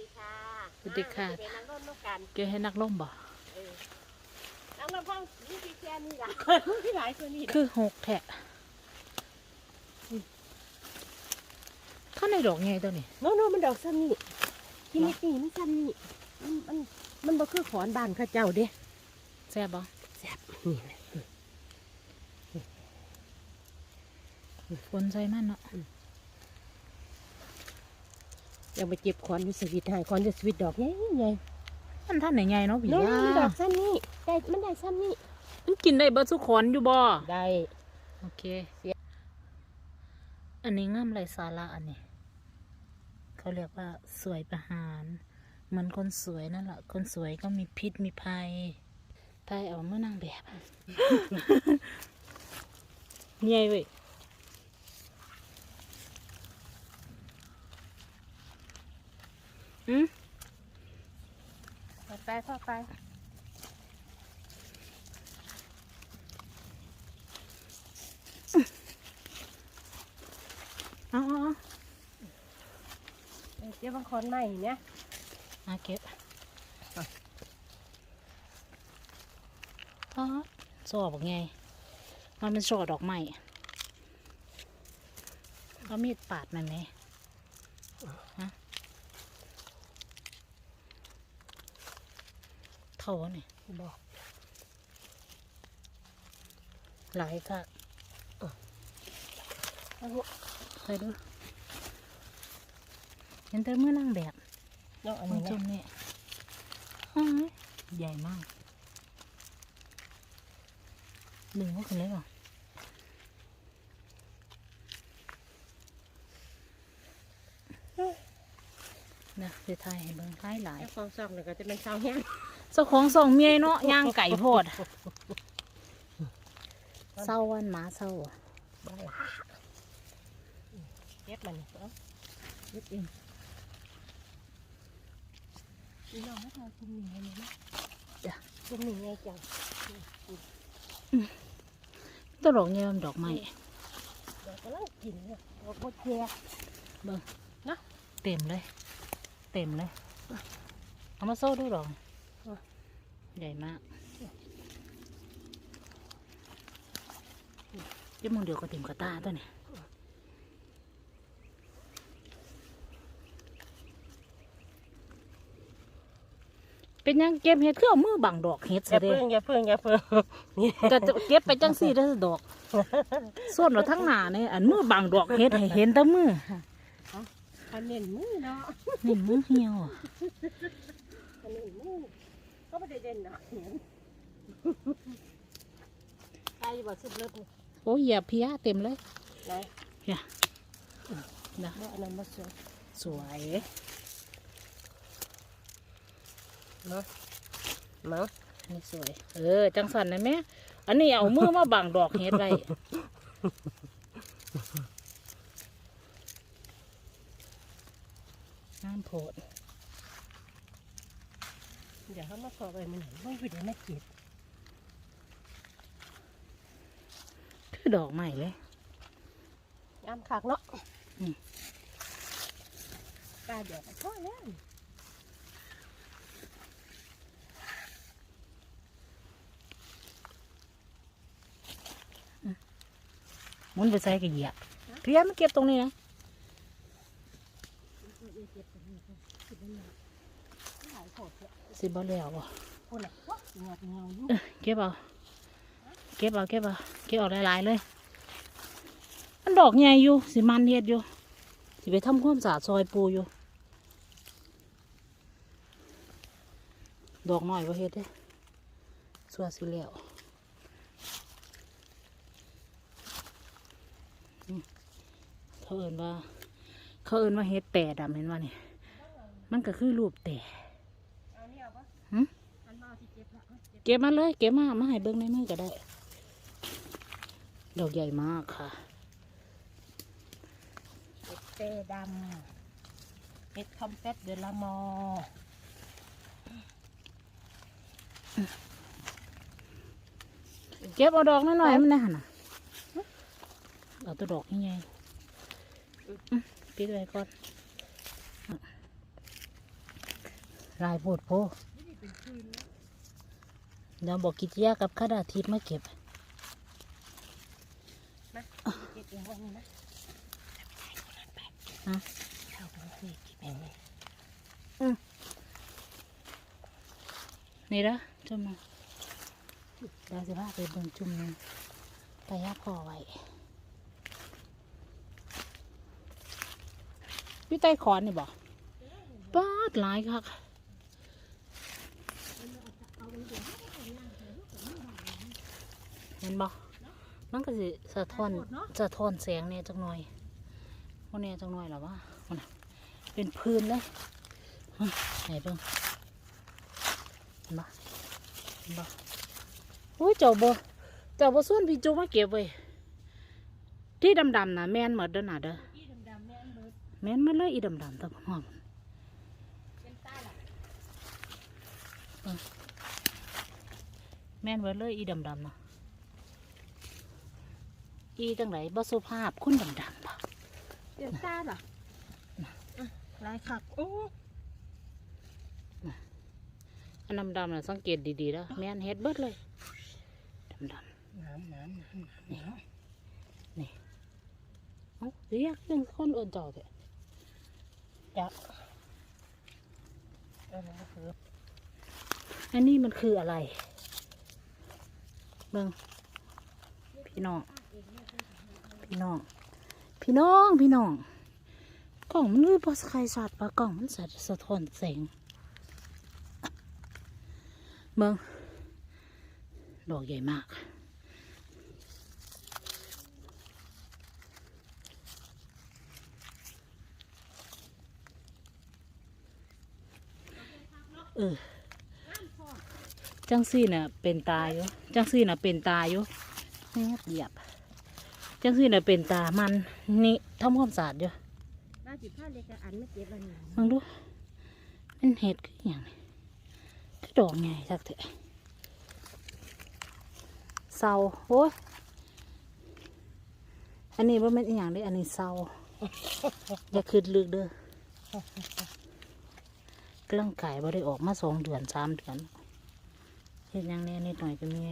ดีค่ะสวัสดีค่ะ อ่าเป็นนักร่นต้องกันเกให้นักล่มบ่ เออนักร่นพ่อนี่พี่แค่นี่ล่ะพี่หลายคนนี่คือหกแทะข้าในดอกไงตัวนี้ โน่นโน่มันดอกซ้ำนี่ที่นี่ตีมันซ้ำนี่มันมันมันบ่คือขอนบานเข้าเจ้าเด้แซ่บบ่แซ่บนี่แหละ ฝนใส่มันเนาะ ยังไปเจ็บขอนอยู่สวิตให้ขอนอยู่สวิตดอกใหญ่ใหญ่มันท่านไหนไงเนาะพี่โน่นยามันดอกซ้ำนี่ได้มันได้ซ้ำนี่มันกินได้เบิดสุขอนอยู่บ่ได้โอเคอันนี้ง่ามไรสาระอันนี้เขาเรียกว่าสวยประหารเหมือนคนสวยนั่นแหละคนสวยก็มีพิษมีภัยไทยเอาเมื่อนางแบบเงียเว้ย อืมไปไปพ่อไปเอาเอาเอาเดี๋ยวบางคนใหม่เนี่ยเอาเก็บอ๋อสอบไง มันเป็นสอดอกไม้เอามีดปาดมันไหมฮะ เท่านี่บอก หลายค่ะเอาเคยดูเห็นแต่เมื่อนั่งแบบเนาะอันมันี้นนะจุ่มนี่ฮ้ยใหญ่มากดึงก็ขึ้นเลยเหรอนะไปถ่ายให้เบิ่งถ่ายหลายเจ้าของซอกเนี่ยก็จะเป็นซองแห้ง เจ้าของสองเมียเนาะย่างไก่โพดเศร้าวันหมาเศร้าอะบ้าละเก็บมันเนาะเก็บเองนี่น้องไม่ทำคุมหนึ่งเลยนะจ้ะคุมหนึ่งไงจังตลกเงี้ยมันดอกไม้เดี๋ยวกำลังกินเนี่ยเราโคตรแย่เบิ่งนะเต็มเลย เต็มเลย เอามาโซ่ดูดอก ใหญ่มากเดี๋ยวมึงเดี๋ยวก็เต็มกระตาตัวนี้เป็นหยังเก็บเห็ดเครื่องมือบังดอกเห็ดอซะย่าเด้เพิ่งอย่าเพิ่งอย่าเพิ่งนี่ก็จะเก็บไปจังสี่ได้อดอก ส่วนเราทั้งหน้าเนี่ยอันมือบังดอกเห็ดให้เห็นแต่มืออันเน้นมือเนาะนี่มือเหี่ยวอะอันเน้นมือ ก็ไม่ได้เด่นเนาะเห็นใครบอกสุดเลิศนี่โอ้ยอย่าเพี้ยเต็มเลยไหนนะเนาะอันนั้นมาสวยสวยเนาะเนาะอันนี่สวย เออ จังสันนะแม่อันนี้เอามือมาบังดอกเห็ดไว้น้ำโพด เดี๋ยวเขามาขอไปมันไหนไม่ไปเดี๋ยวมาเก็บคือดอกใหม่เลยยามคักเนาะอืมกล้าเดี๋ยวก็พอแล้วหมุนไปใส่กระเหยียบเพี้ยมาเก็บตรงนี้นะ สิบ่แล้วบ่คนอะว้าเงาเงาอยู่เออเก็บเอา เก็บเอา เก็บเอา เก็บเอาหลาย ๆ เลย มันดอกใหญ่อยู่ สิมันเฮ็ดอยู่ สิไปทำความสะอาดซอยปูอยู่ ดอกน้อยว่าเฮ็ดเด้สัวสิแล้วอืมเขาเอินว่า เขาเอินว่าเฮ็ดแต่ดำเห็นว่านี่ มันก็คือรูปแต่เอา เนี่ยเอาปะหึอันมาเอาที่เก็บละเอาเก็บเก็บมาเลย เก็บมามาให้เบิ้งในมือก็ได้ ดอกใหญ่มากค่ะเก็บเต้ดำเก็บคอมเพตเดลามอเก็บเอาดอกน้อยๆมันนะหั่นน่ะเอาตัวดอกใหญ่ๆอืมปิดไว้ก่อนลายโพดโพ เดี๋ยวบอกกิจยากับข้าดาทิพย์มาเก็บมาเก็บเองวันนี้นะฮะเข้าไปสิเก็บเองเลยนี่ละจุ่มมาเดี๋ยวสิพาไปเบิ่งจุ่มหนึงไปยักพอไว้พี่ใต้ขอนนี่บอกปาดหลายคัก เห็นบอกมันก็สิสะท้อนสะท้อนแสงเนี่ยจักหน่อยวันนี้จักหน่อยหรอวะมันน่เป็นพื้นเลยไหนเบิ่งเห็นบ่เห็นบ่โอ้ยเจ้าบ่เจ้าบ่ส่วนพี่จุกมาเก็บเว้ยที่ดำๆนะแม่นหมดเด้อน่ะเด้อแม่นเบิดแม่นมาเลยอีดำๆตะพนหอมแม่นเบิดเลยอีดำๆนะ อีจังไหนบ่สุภาพคุณดำๆบ่เป็นใต้ล่ะลายขักโอ้อันดำๆน่ะสังเกตดีๆแล้วแม่นเฮ็ดเบิดเลยดำน้ำน้ำน้ำน้ำๆเอ้าเรียกเรื่องคนอื่นเจ้าเถอะจะเออมันคืออันนี้มันคืออะไรเบิ่งพี่น้อง พี่น้อง พี่น้องพี่น้องกล่องมันคือพอใครสัตว์ปะกล่องมันสะสะท้อนแสงเบิ่งดอกใหญ่มากเออจังซี่น่ะเป็นตาอยู่จังซี่น่ะเป็นตาอยู่แม่เหยียบ จังซี่น่ะเป็นตามันนี่ทำความสะอาดอยู่น่าจิผ้าเล็กอันไม่เก็บวันนี้มึงดูเป็นเห็ดคืออหย่างนี้คือดอกใหญ่สักเถอะเศร้าโอ้ยอันนี้ว่าเป็นอหย่างนี้อันนี้เศร้าอย่าคืดลึกเด้อกลังกายบ่ได้ออกมาสองเดือนสามเดือนเห็ดหยังแน่นิดหน่อยก็มี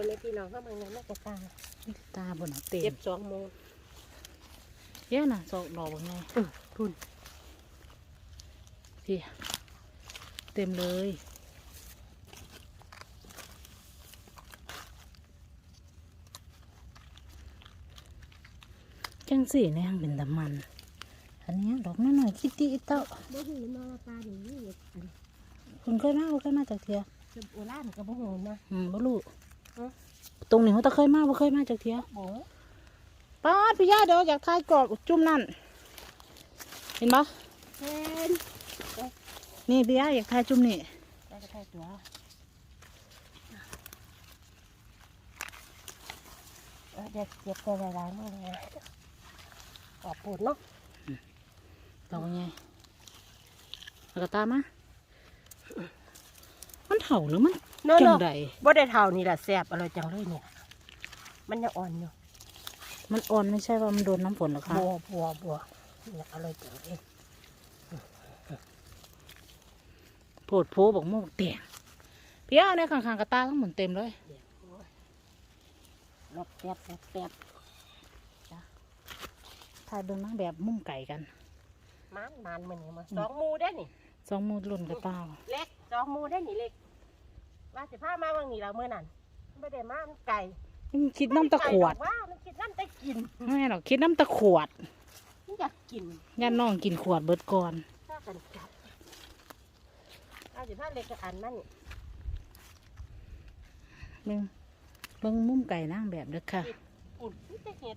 อ้ตัวนี้พี่น้องเข้ามาในนักตานี่ตาบนเต็เก็มบสองโมงเยอะนะสองดอกบ่ไงพุ่นพี่เต็มเลยจังสีเนี่ยเป็นตะมัน อันเนี้ยดอกน้อยๆคิดตีเต้าบ่หูมาปลาหนีนี่อันคุณเคยมาบ่เคยมาจากเทียจะโบราณก็บ่หูนะอืมบ่รู้เอ้า ตรงนี้เขาตะเคยมาบ่เคยมาจากเทียโบป้าดพี่ย่าเดี๋ยวอยากทายกรอบจุ่มนั่น เห็นปะเห็นนี่พี่ย่าอยากทายจุ่มนี่ได้ก็ได้ตัวเออเด็กเก็บตัวหลายๆมื้อเลยขอบปูดเนาะดอกไงแล้วก็ตามมา มันเถ่าหรือมันเนาะจังเนาะใดบ่ได้เท่านี่แหละแซ่บอร่อยจังเลยเนี่ย มันยังอ่อนอยู่มันอ่อนไม่ใช่ว่ามันโดนน้ำฝนหรอกค่ะบัวบัวบัวเนี่ยอร่อยจังเลยโผดโผบอกโมกเตียงพี่ย่าเนี่ยข้างๆกระตาทั้งหมดเต็มเลยรสแซ่บรสแซ่บถ่ายเบิ่งนางแบบมุมไก่กันมันมันมันนี่มาสองหมูได้นี่สองมือลุ่นกระตา เล็ก สองหมูได้นี่เล็กว่าสิพามาวังนี้เราเมื่อนั้นไม่ได้มามันไก่มันคิดน้ำตะขวดว่ามันคิดน้ำตะกินไม่หรอกคิดน้ำตะขวดมันอยากกินย่าน้องกินขวดเบิดก่อนถ้ากันจับว่าสิพาเล็กกับอันนั่นเบิ่งเบิ่งมุมไก่นางแบบเด้อค่ะอุ่นนี่จะเห็ด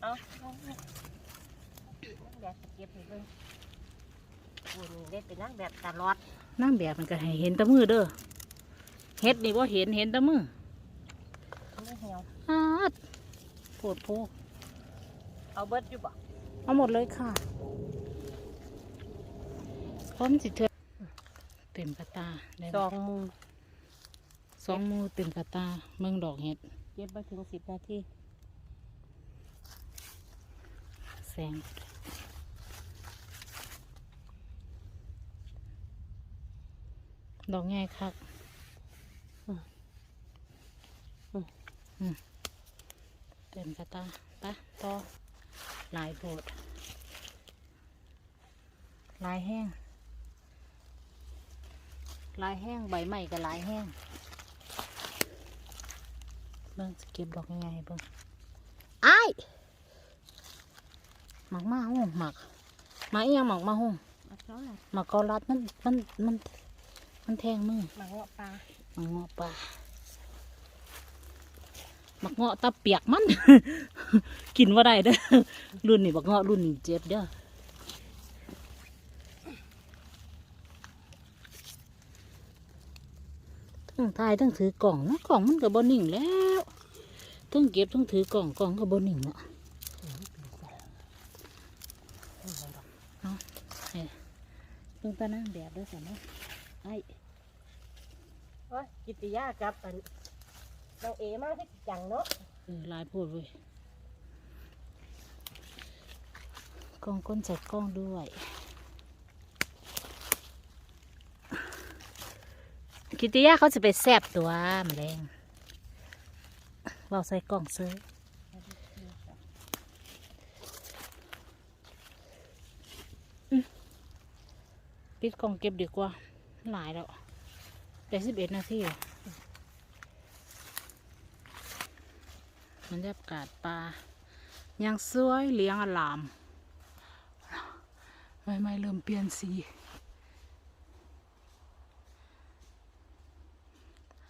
เอาเอาเอานั่งแบบเก็บให้เบิ่ง โอ้นี่ได้เป็นนั่งแบบตลอดนางแบบมันก็ให้เห็นแตะมือเด้อเฮ็ดนี่ว่าเห็นเห็นแตะมือไม่เหี่ยวอาดโผดโผเอาเบิดอยู่บ่เอาหมดเลยค่ะพร้อมสิเธอเต็มกระตาได้สบ่องหมูสองมือเต็มกระตาเมืองดอกเห็ดเก็บไปถึงสิบนาทีแสง ดอกใหญ่คักอืมเต็มกระตาไปต่อลายโบดลายแห้ง ลายแห้งใบใหม่กับลายแห้งเบิ่งจะเก็บดอกยังไงเบิ่งไอ้ายหมักมาหุ่งหมักหมาอีหยังหมักมาหุ่งมาเจ้าหน่อยหมักเกอลัดมันมันมัน มันแทงมือมาเงาะปลาหมักเงาะปลาหมักเงาะตาเปียกมัน กินว่าได้เด้อรุ่นนี้บักเงาะรุ่นนี้เจ็บเด้อทั้งทายทั้งถือกล่องนะกล่องมันก็บ่นิ่งแล้วทั้งเก็บทั้งถือกล่องกล่องก็บ่นิ่งเนาะเพิ่งตานั่งแดดด้วยสันเนาะ ไอ้โอ้ยกิตติยากับอันน้องเอมากที่จังเนาะเออลายพูดเว้ยกล้องก้นใส่กล้องด้วย กิติยาเขาจะไปแซบตัวแมลงเราใส่กล่องซื้ออืมปิดกล่องเก็บดีกว่า หลายแล้วได้สิบเอ็ดนาทีแล้วบรรยากาศปลายังสวยเลี้ยงอลามใบไม้เริ่มเปลี่ยนสี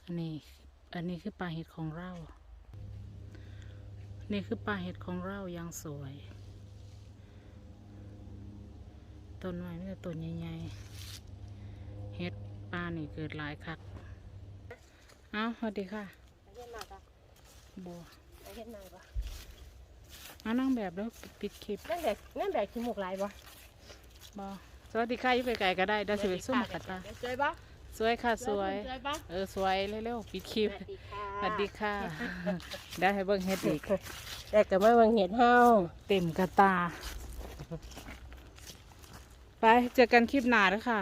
อันนี้ อันนี้คือปลาเห็ดของเรา นี่คือปลาเห็ดของเรายังสวย ต้นไม้นี่ก็ต้นใหญ่ๆ ปลานี่เกิดหลายคักเอ้าสวัสดีค่ะไปเห็นมากอะบัวไปเห็นมากอะมานั่งแบบแล้วปิดคลิปนั่นแบกนั่นแบกขี้มูกลายบ่บอสวัสดีค่ะอยู่ไกลๆก็ได้ได้สิไปสู้มากัตาสวยปะสวยค่ะสวยสวยปะเออสวยเร็วๆปิดคลิปสวัสดีค่ะสวัสดีค่ะได้ให้เบิ่งเฮ็ดอีกแต่ก็ไม่วังเห็ดเฮาเต็มกระตา ไปเจอกันคลิปหน้าเด้อค่ะ